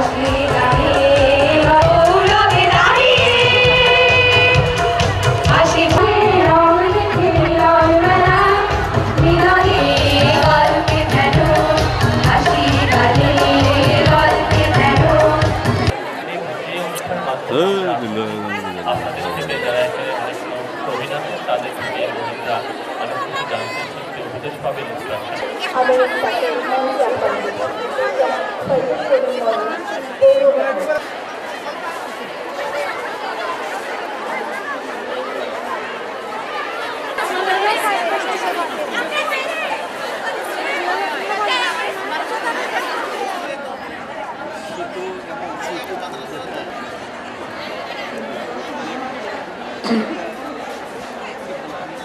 Ashley. ぜひ食べに来たい。あれだけ何やったんですか。そういうのに。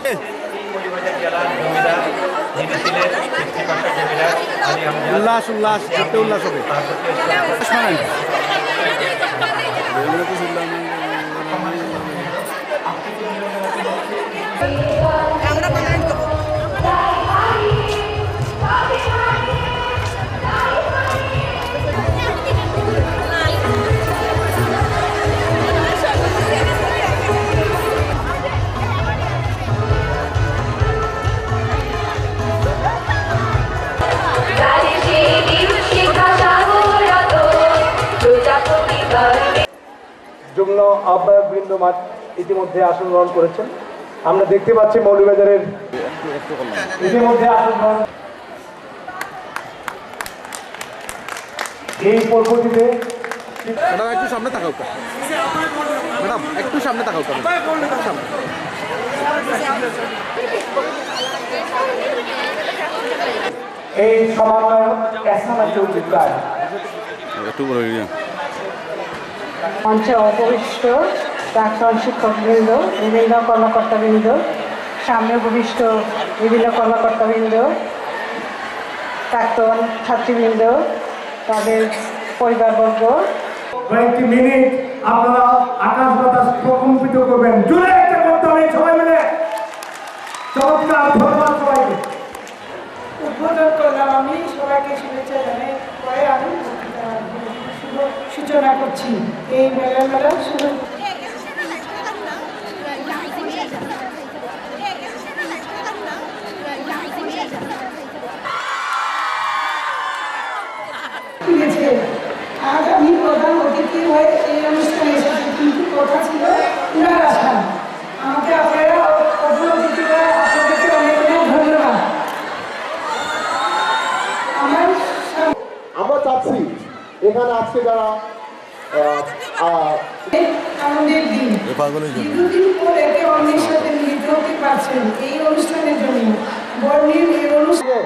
Thank you. করব। জেলার জমিদার যিনি ছিলেন কৃষ্ণকাশা জমিদার আলী আমজাদ উল্লাস উল্লাস যাতে উল্লাস হবে শোনেন আহ্বায়ক মাঠ ইতিমধ্যে আসন গ্রহণ করেছেন। আমরা দেখতে পাচ্ছি মৌলবাজারের ইতিমধ্যে আসন গ্রহণ এই পর্বটিতে ম্যাডাম একটু সামনে তাকাও ম্যাডাম একটু সামনে তাকাও সামনে। এই সমন্বয়ক এসানা চৌধুরী প্রায় মঞ্চে অপবিষ্ট প্রাক্তন শিক্ষকবৃন্দ বিভিন্ন কর্মকর্তাবৃন্দ সামনে উপবিষ্ট বিভিন্ন কর্মকর্তাবৃন্দ প্রাক্তন ছাত্রীবৃন্দ তাদের পরিবারবর্গ। কয়েকটি মিনিট আপনারা আকাশ বাতাস প্রকম্পিত করবেন। জুড়ে একটা করতে হবে সবাই মিলে। চমৎকার ধন্যবাদ সবাইকে। উদ্বোধন করলাম আমি সবাইকে শুভেচ্ছা জানাই পরে আমি সূচনা করছি। এই মেলা মেলা শুরু আজ আমি প্রধান অতিথি হয়ে এই অনুষ্ঠানে এসেছি কিন্তু কথা ছিল আসা আমাকে আপনারা প্রধান অতিথি হয়ে আপনাদেরকে অনেক অনেক ধন্যবাদ। আমার আমরা চাচ্ছি এখানে আজকে যারা আহ, আহ, আনন্দের দিন। দীর্ঘদিন পর একে অন্যের সাথে মিলিত হতে পারছেন এই অনুষ্ঠানের জন্য। বর্ণিল এই অনুষ্ঠান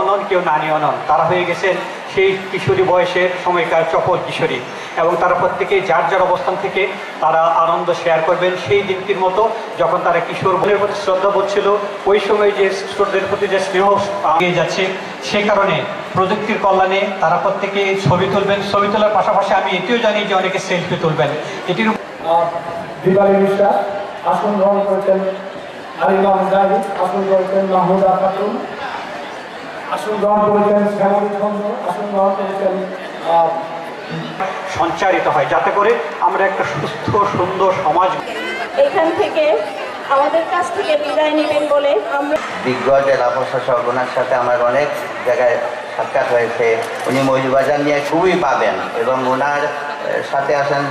অনন কেউ নারী অনন। তারা হয়ে গেছেন সেই কিশোরী বয়সের সময়কার চপল কিশোরী। এবং তারা প্রত্যেকেই যার যার অবস্থান থেকে তারা আনন্দ শেয়ার করবেন সেই দিনটির মতো যখন তারা কিশোর বোনের প্রতি শ্রদ্ধা বোধ ওই সময় যে কিশোরদের প্রতি যে স্নেহ এগিয়ে যাচ্ছে, সে কারণে প্রযুক্তির কল্যাণে তারা প্রত্যেকে ছবি তুলবেন। ছবি তোলার পাশাপাশি আমি এটিও জানি যে অনেকে সেলফি তুলবেন। এটির দীপালি মিশ্রা, আসন গ্রহণ করেছেন আলিমা আসন করেছেন মাহমুদা খাতুন আসন গ্রহণ করেছেন শ্যামলী চন্দ্র আসন গ্রহণ করেছেন সঞ্চারিত হয় যাতে করে আমরা একটা সুস্থ সুন্দর সমাজ এখান থেকে আমাদের কাছ থেকে বিদায় নেবেন বলে আমরা বিজ্ঞ জেলা প্রশাসক ওনার সাথে আমার অনেক জায়গায় সাক্ষাৎ হয়েছে। উনি মৌলবাজার নিয়ে খুবই পাবেন এবং ওনার সাথে আসেন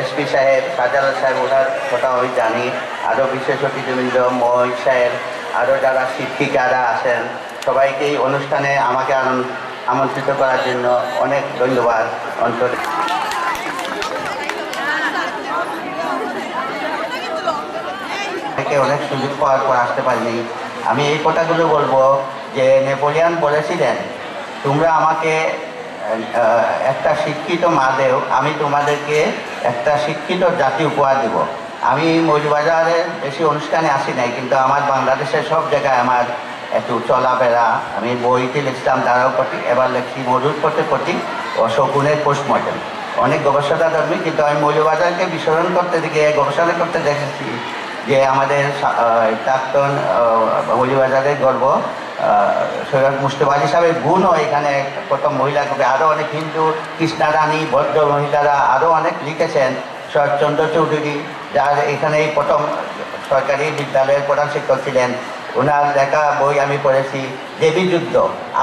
এসপি সাহেব শাহজালাল সাহেব ওনার কথা আমি জানি। আরও বিশেষ অতিথিবৃন্দ মই সাহেব আরও যারা শিক্ষিকারা আছেন সবাইকে এই অনুষ্ঠানে আমাকে আমন্ত্রিত করার জন্য অনেক ধন্যবাদ অন্তর। থেকে অনেক সুযোগ পাওয়ার পর আসতে পারিনি। আমি এই কথাগুলো বলব যে নেপোলিয়ান বলেছিলেন, তোমরা আমাকে একটা শিক্ষিত মা দেও, আমি তোমাদেরকে একটা শিক্ষিত জাতি উপহার দেব। আমি মৌলবাজারে বেশি অনুষ্ঠানে আসি নাই, কিন্তু আমার বাংলাদেশের সব জায়গায় আমার একটু চলাফেরা। আমি বইতে লিখতাম তারাও পড়ি এবার লিখছি মজুর করতে পড়ি ও শকুনের পোস্টমর্টম। অনেক গবেষণা ধর্মী কিন্তু আমি মৌলবাজারকে বিস্মরণ করতে গিয়ে গবেষণা করতে দেখেছি যে আমাদের প্রাক্তন মৌলবাজারের গর্ব সৈয়দ মুস্তফা আলী সাহেবের গুণও এখানে কত মহিলা কবি আরও অনেক হিন্দু, কৃষ্ণা রানী মহিলারা আরও অনেক লিখেছেন। শরৎচন্দ্র চৌধুরী, যার এখানে এই প্রথম সরকারি বিদ্যালয়ের প্রধান শিক্ষক ছিলেন। ওনার লেখা বই আমি পড়েছি, দেবী যুদ্ধ।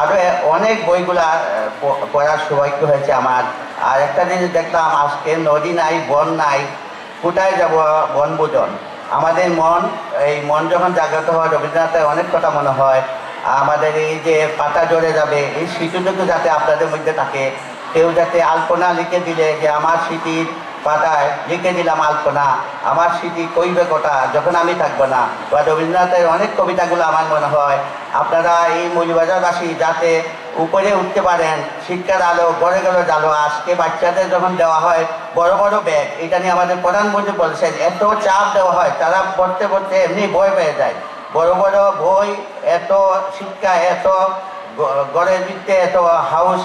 আরও অনেক বইগুলা পড়ার সৌভাগ্য হয়েছে আমার। আর একটা জিনিস দেখলাম, আজকে নদী নাই, বন নাই, কোথায় যাব বনভোজন? আমাদের মন, এই মন যখন জাগ্রত হয়, রবীন্দ্রনাথের অনেক কথা মনে হয়। আমাদের এই যে পাতা জড়ে যাবে, এই স্মৃতিটুকু যাতে আপনাদের মধ্যে থাকে, কেউ যাতে আলপনা লিখে দিলে যে, আমার স্মৃতির পাতায় লিখে দিলাম আলপনা। আমার স্মৃতি কইবে কটা, যখন আমি থাকব না। বা রবীন্দ্রনাথের অনেক কবিতাগুলো আমার মনে হয়। আপনারা এই মৌলিবাজারবাসী যাতে উপরে উঠতে পারেন, শিক্ষার আলো গড়ে গেলো জালো, আজকে বাচ্চাদের যখন দেওয়া হয় বড় বড় ব্যাগ, এটা নিয়ে আমাদের প্রধানমন্ত্রী বলছেন, এত চাপ দেওয়া হয়, তারা পড়তে পড়তে এমনি বই পেয়ে যায়। বড় বড় বই, এত শিক্ষা, এত গড়ে ভিত্তে এত হাউস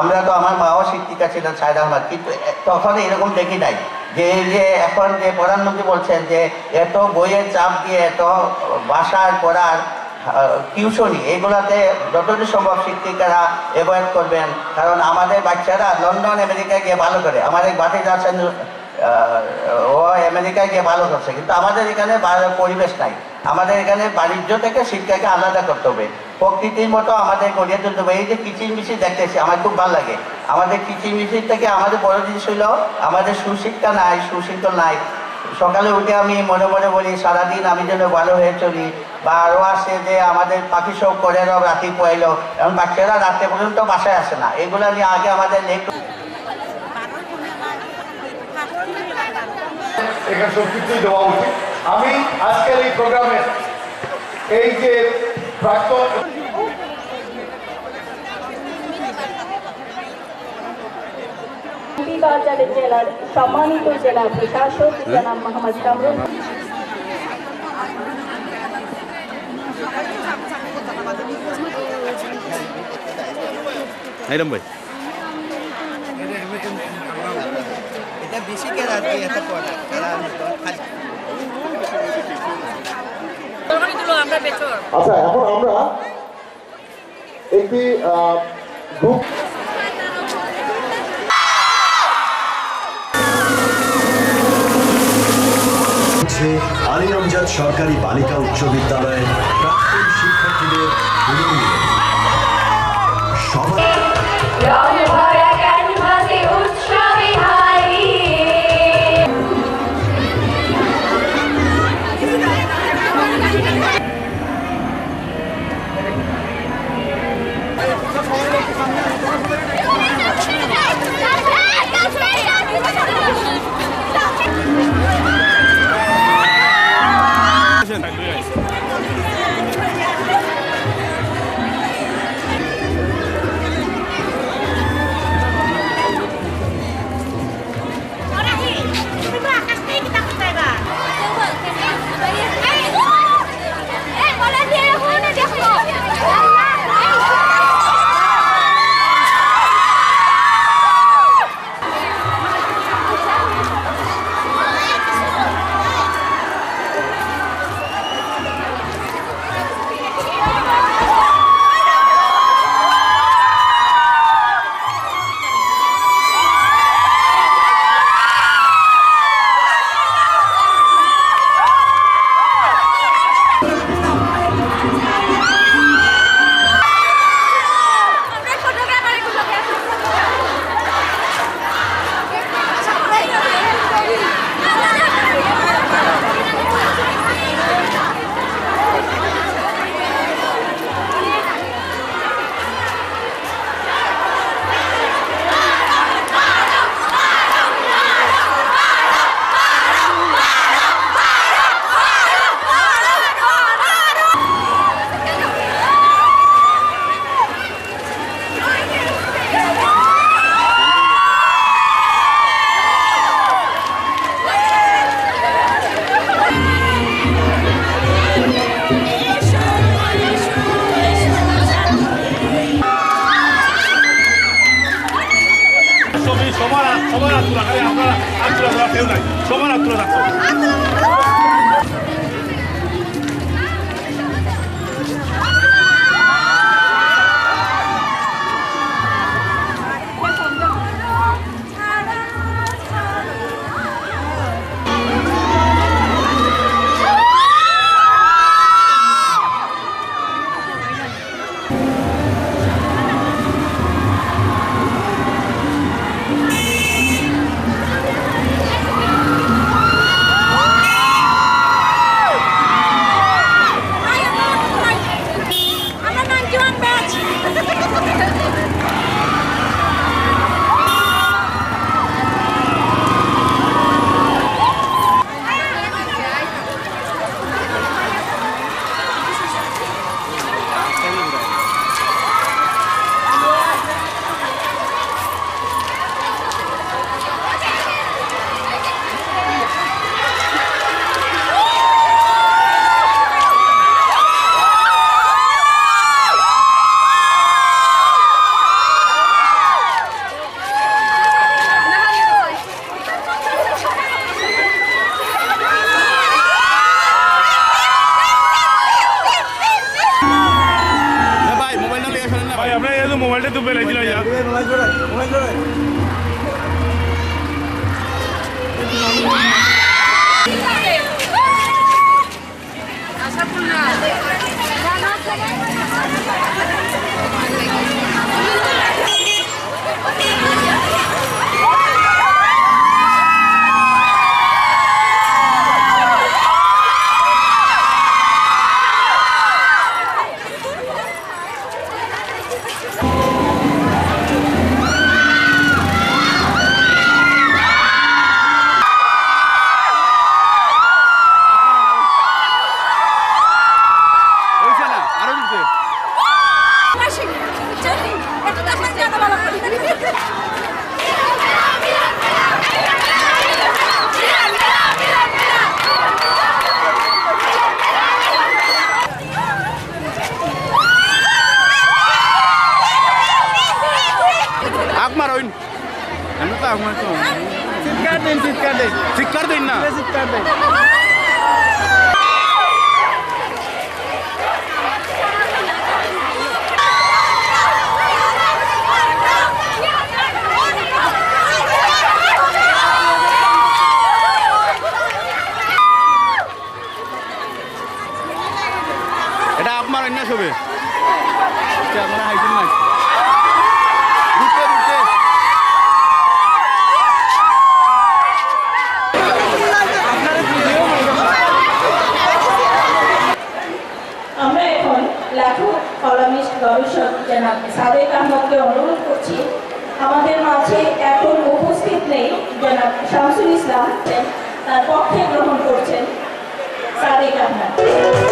আমরা তো আমার মাও শিক্ষিকা ছিলেন সাইদ আহমদ কিন্তু তখন এরকম দেখি নাই। যে যে এখন যে প্রধানমন্ত্রী বলছেন যে, এত বইয়ের চাপ দিয়ে এত বাসার পড়ার টিউশনি, এগুলাতে যতটুকু সম্ভব শিক্ষিকারা অ্যাভয়েড করবেন। কারণ আমাদের বাচ্চারা লন্ডন, আমেরিকায় গিয়ে ভালো করে আমাদের বাতি আছেন ও আমেরিকায় গিয়ে ভালো করছে, কিন্তু আমাদের এখানে পরিবেশ নাই। আমাদের এখানে বাণিজ্য থেকে শিক্ষাকে আলাদা করতে হবে। প্রকৃতির মতো আমাদের গড়িয়ে তুলতে হবে। এই যে কিচির মিচির দেখতেছি, আমার খুব ভালো লাগে। আমাদের কিচির মিচির থেকে আমাদের বড় জিনিস হইল, আমাদের সুশিক্ষা নাই সুশীতল নাই। সকালে উঠে আমি মনে মনে বলি, সারাদিন আমি যেন ভালো হয়ে চলি। বা আরও আসে যে আমাদের পাখি সব করে রব, রাতি পোয়াইলো। এবং বাচ্চারা রাত্রে পর্যন্ত বাসায় আসে না। এগুলো নিয়ে আগে আমাদের লেখ এখানে সব কিছুই দেওয়া উচিত। আমি আজকের এই প্রোগ্রামে এই যে প্রাক্তন বাজারের জেলার সম্মানিত জেলা প্রশাসক জনাব মোহাম্মদ কামরুল। ভাই। আচ্ছা এখন আমরা একটি গ্রুপ হচ্ছে আলী আমজাদ সরকারি বালিকা উচ্চ বিদ্যালয়ের প্রাক্তন শিক্ষার্থীদের চিৎকার দিন চিৎকার দিন চিৎকার দিন না চিৎকার দিন এটা আপনার অন্য ছবি এটা আপনারা হাইছেন না রুটে রুটে আমরা এখন লেখক কলামিস্ট গবেষক জনাব সাদেক আহমদকে অনুরোধ করছি, আমাদের মাঝে এখন উপস্থিত নেই জনাব শামসুল ইসলাম, তার পক্ষে গ্রহণ করছেন সাদেক আহমদ